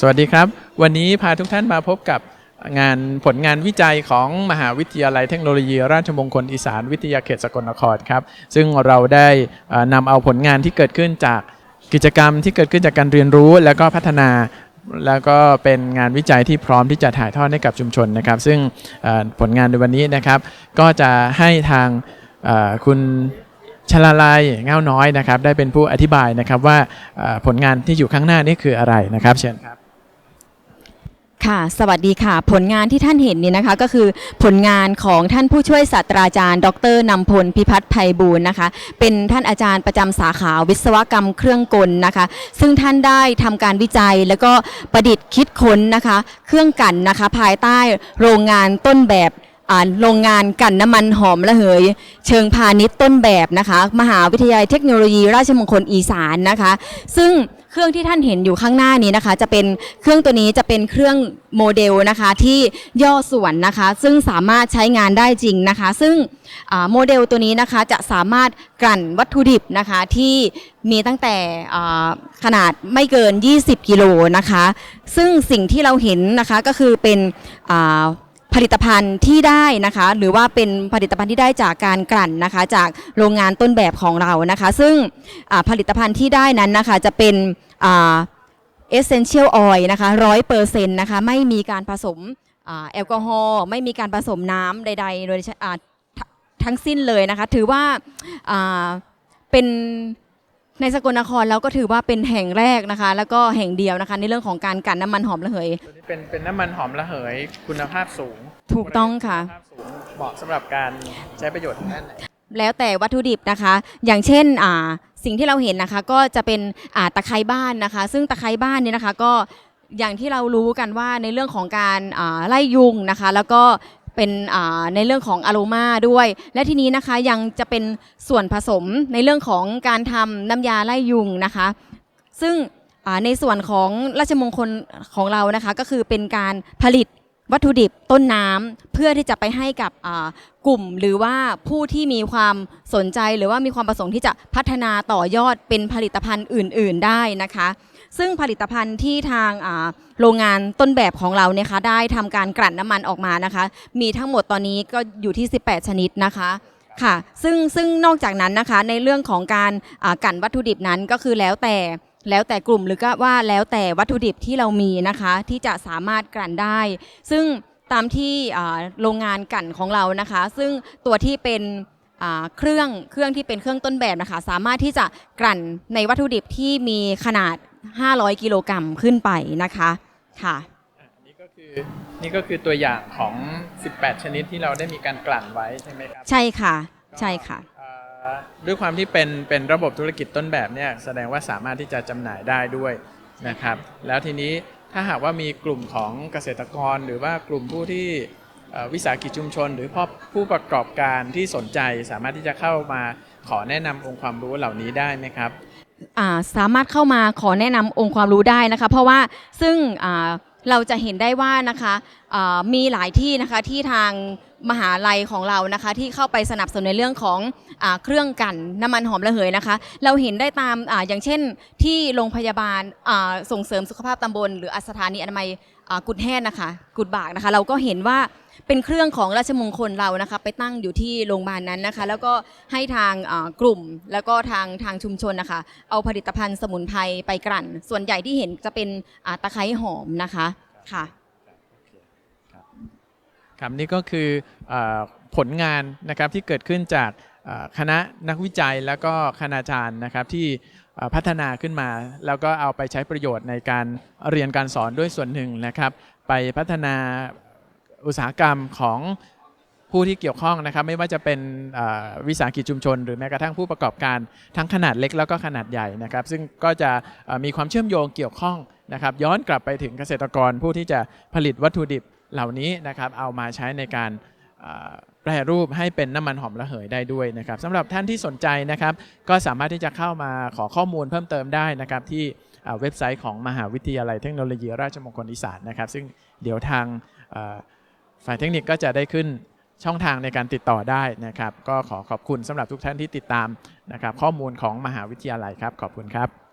สวัสดีครับ วันนี้พาทุกท่านมาพบกับงานผลงานวิจัยของมหาวิทยาลัยเทคโนโลยี ราชมงคลอีสานวิทยาเขตสกลนครครับ ซึ่งเราได้นำเอาผลงานที่เกิดขึ้นจากกิจกรรมที่เกิดขึ้นจากการเรียนรู้ แล้วก็พัฒนาแล้วก็เป็นงานวิจัยที่พร้อมที่จะถ่ายทอดให้กับชุมชนนะครับ ซึ่งผลงานในวันนี้นะครับ ก็จะให้ทางคุณชลาลัยเง่าน้อยนะครับ ได้เป็นผู้อธิบายนะครับว่าผลงานที่อยู่ข้างหน้านี่คืออะไรนะครับ เชิญครับ ค่ะ สวัสดีค่ะ ผลงานที่ท่านเห็นนี่นะคะ ก็คือผลงานของท่านผู้ช่วยศาสตราจารย์ ดรนำพลพิพัฒน์ไพบูลย์นะคะ เป็นท่านอาจารย์ประจำสาขาวิศวกรรมเครื่องกลนะคะ ซึ่งท่านได้ทำการวิจัยแล้วก็ประดิษฐ์คิดค้นนะคะ เครื่องกลั่นนะคะ ภายใต้โรงงานต้นแบบอ่าโรงงานกลั่นน้ำมันหอมระเหย เชิงพาณิชย์ต้นแบบนะคะ มหาวิทยาลัยเทคโนโลยีราชมงคลอีสานนะคะ ซึ่ง เครื่องที่ท่านเห็นอยู่ข้างหน้านี้นะคะ จะเป็นเครื่องตัวนี้จะเป็นเครื่องโมเดลนะคะที่ย่อส่วนนะคะ ซึ่งสามารถใช้งานได้จริงนะคะ ซึ่งโมเดลตัวนี้นะคะจะสามารถกลั่นวัตถุดิบนะคะที่มีตั้งแต่ขนาดไม่เกิน 20 กิโลนะคะ ซึ่งสิ่งที่เราเห็นนะคะก็คือเป็น ผลิตภัณฑ์ที่ได้นะคะ หรือว่าเป็นผลิตภัณฑ์ที่ได้จากการกลั่นนะคะ จากโรงงานต้นแบบของเรานะคะ ซึ่งผลิตภัณฑ์ที่ได้นั้นนะคะจะเป็นเอ่า essential oil นะคะร้อยเปอร์เซ็นต์นะคะไม่มีการผสมแอลกอฮอล์ไม่มีการผสมน้ำใดๆโดยทั้งสิ้นเลยนะคะ ถือว่าเป็น ในสกลนครแล้วก็ถือว่าเป็นแห่งแรกนะคะ แล้วก็แห่งเดียวนะคะ ในเรื่องของการกลั่นน้ำมันหอมระเหย ตัวนี้เป็นเป็นน้ำมันหอมระเหยคุณภาพสูงถูกต้องค่ะ ณภาพสูงเหมาะสำหรับการใช้ประโยชน์ทางด้านไหน แล้วแต่วัตถุดิบนะคะ อย่างเช่นอ่าสิ่งที่เราเห็นนะคะก็จะเป็นอ่าตะไคร้บ้านนะคะ ซึ่งตะไคร้บ้านเนี่ยนะคะก็อย่างที่เรารู้กันว่าในเรื่องของการอ่าไล่ยุงนะคะ แล้วก็ เป็นในเรื่องของอโรมาด้วย และทีนี้นะคะยังจะเป็นส่วนผสมในเรื่องของการทำน้ำยาไล่ยุงนะคะ ซึ่งในส่วนของราชมงคลของเรานะคะ ก็คือเป็นการผลิตวัตถุดิบต้นน้ำเพื่อที่จะไปให้กับกลุ่ม หรือว่าผู้ที่มีความสนใจหรือว่ามีความประสงค์ที่จะพัฒนาต่อยอดเป็นผลิตภัณฑ์อื่น ๆ ได้นะคะ ซึ่งผลิตภัณฑ์ที่ทางโรงงานต้นแบบของเราเนี่ยคะได้ทำการกลั่นน้ำมันออกมานะคะ มีทั้งหมดตอนนี้ก็อยู่ที่ 18 ชนิดนะคะค่ะ ซึ่งซึ่งนอกจากนั้นนะคะในเรื่องของการกลั่นวัตถุดิบนั้นก็คือแล้วแต่แล้วแต่กลุ่มหรือก็ว่าแล้วแต่วัตถุดิบที่เรามีนะคะ ที่จะสามารถกลั่นได้ ซึ่งตามที่โรงงานกลั่นของเรานะคะ ซึ่งตัวที่เป็นเครื่องเครื่องที่เป็นเครื่องต้นแบบนะคะ สามารถที่จะกลั่นในวัตถุดิบที่มีขนาด 500 กิโลกรัมขึ้นไปนะคะค่ะอะนี่ก็คือนี่ก็คือตัวอย่างของ 18 ชนิดที่เราได้มีการกลั่นไว้ใช่ไหมครับ ใช่ค่ะใช่ค่ะเอ่อด้วยความที่เป็นเป็นระบบธุรกิจต้นแบบเนี่ยแสดงว่าสามารถที่จะจำหน่ายได้ด้วยนะครับ แล้วทีนี้ถ้าหากว่ามีกลุ่มของเกษตรกรหรือว่ากลุ่มผู้ที่เอ่อวิสาหกิจชุมชน หรือพ่อผู้ประกอบการที่สนใจสามารถที่จะเข้ามาขอแนะนำองค์ความรู้เหล่านี้ได้ไหมครับอ่า สามารถเข้ามาขอแนะนำองค์ความรู้ได้นะคะ เพราะว่าซึ่งเราจะเห็นได้ว่านะคะมีหลายที่นะคะที่ทางมหาลัยของเรานะคะที่เข้าไปสนับสนุนในเรื่องของอเครื่องกันน้ำมันหอมระเหยนะคะ เราเห็นได้ตามอาอย่างเช่น ที่โรงพยาบาลส่งเสริมสุขภาพตำบล หรืออสถานีอนามัยกุดแห่นะคะกุดบากนะคะ เราก็เห็นว่าเป็นเครื่องของราชมงคลเรานะคะไปตั้งอยู่ที่โรงพยาบาลนั้นนะคะ แล้วก็ให้ทางกลุ่มแล้วก็ทางทางชุมชนนะคะ เอาผลิตภัณฑ์สมุนไพรไปกลั่น ส่วนใหญ่ที่เห็นจะเป็นตะไคร้หอมนะคะค่ะ ครับนี่ก็คืออผลงานนะครับที่เกิดขึ้นจากคณะนักวิจัยแล้วก็คณาจารย์นะครับที่พัฒนาขึ้นมา แล้วก็เอาไปใช้ประโยชน์ในการเรียนการสอนด้วยส่วนหนึ่งนะครับ ไปพัฒนาอุตสาหกรรมของผู้ที่เกี่ยวข้องนะครับ ไม่ว่าจะเป็นวิสาหกิจชุมชน หรือแม้กระทั่งผู้ประกอบการทั้งขนาดเล็กแล้วก็ขนาดใหญ่นะครับ ซึ่งก็จะมีความเชื่อมโยงเกี่ยวข้องนะครับ ย้อนกลับไปถึงเกษตรกรผู้ที่จะผลิตวัตถุดิบ เหล่านี้นะครับเอามาใช้ในการแปรรูปให้เป็นน้ำมันหอมระเหยได้ด้วยนะครับสำหรับท่านที่สนใจนะครับ ก็สามารถที่จะเข้ามาขอข้อมูลเพิ่มเติมได้นะครับ ที่เว็บไซต์ของมหาวิทยาลัยเทคโนโลยีราชมงคลอีสานนะครับ ซึ่งเดี๋ยวทางฝ่ายเทคนิคก็จะได้ขึ้นช่องทางในการติดต่อได้นะครับ ก็ขอขอบคุณสำหรับทุกท่านที่ติดตามนะครับ ข้อมูลของมหาวิทยาลัยครับ ขอบคุณครับ